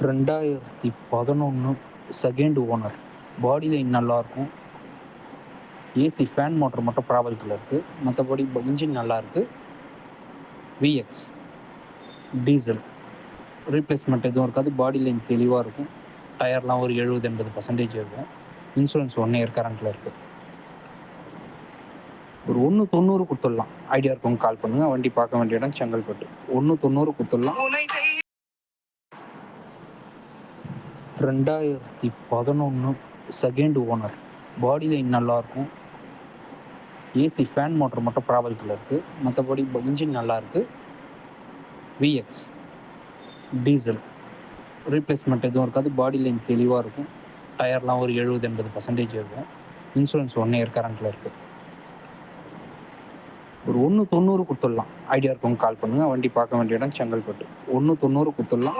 ரெண்டாயிரத்தி பதினொன்று second owner body line நல்லாயிருக்கும் ஏசி ஃபேன் மோட்டர் மட்டும் ப்ராபலத்தில் இருக்குது மற்றபடி இன்ஜின் நல்லாயிருக்கு விஎக்ஸ் டீசல் ரீப்ளேஸ்மெண்ட் எதுவும் இருக்காது. பாடி லைன் தெளிவாக இருக்கும். டயர்லாம் ஒரு எழுபது எண்பது பர்சன்டேஜ் இருக்கும். இன்சூரன்ஸ் ஒன் இயர் கரண்ட்டில் இருக்குது ஒரு ஒன்று தொண்ணூறு கொடுத்துடலாம். ஐடியா இருக்கவங்க கால் பண்ணுங்கள் வண்டி பார்க்க வேண்டிய இடம் செங்கல்பட்டு. ஒன்று தொண்ணூறு கொடுத்துடலாம். ரெண்டாயிரத்தி பதினொன்று செகண்ட் ஓனர் பாடி லைன் நல்லாயிருக்கும் ஏசி ஃபேன் மோட்டர் மட்டும் ப்ராபலத்தில் இருக்குது மற்றபடி இன்ஜின் நல்லாயிருக்கு விஎக்ஸ் டீசல் ரீப்ளேஸ்மெண்ட் எதுவும் இருக்காது. பாடி லைன் தெளிவாக இருக்கும். டயர்லாம் ஒரு எழுபது எண்பது பர்சன்டேஜ் இருக்கும். இன்சூரன்ஸ் ஒன் இயர் கரண்ட்டில் இருக்குது ஒரு ஒன்று தொண்ணூறு கொடுத்துடலாம். ஐடியா இருக்கவங்க கால் பண்ணுங்கள் வண்டி பார்க்க வேண்டிய இடம் செங்கல்பட்டு. ஒன்று தொண்ணூறு கொடுத்துடலாம்.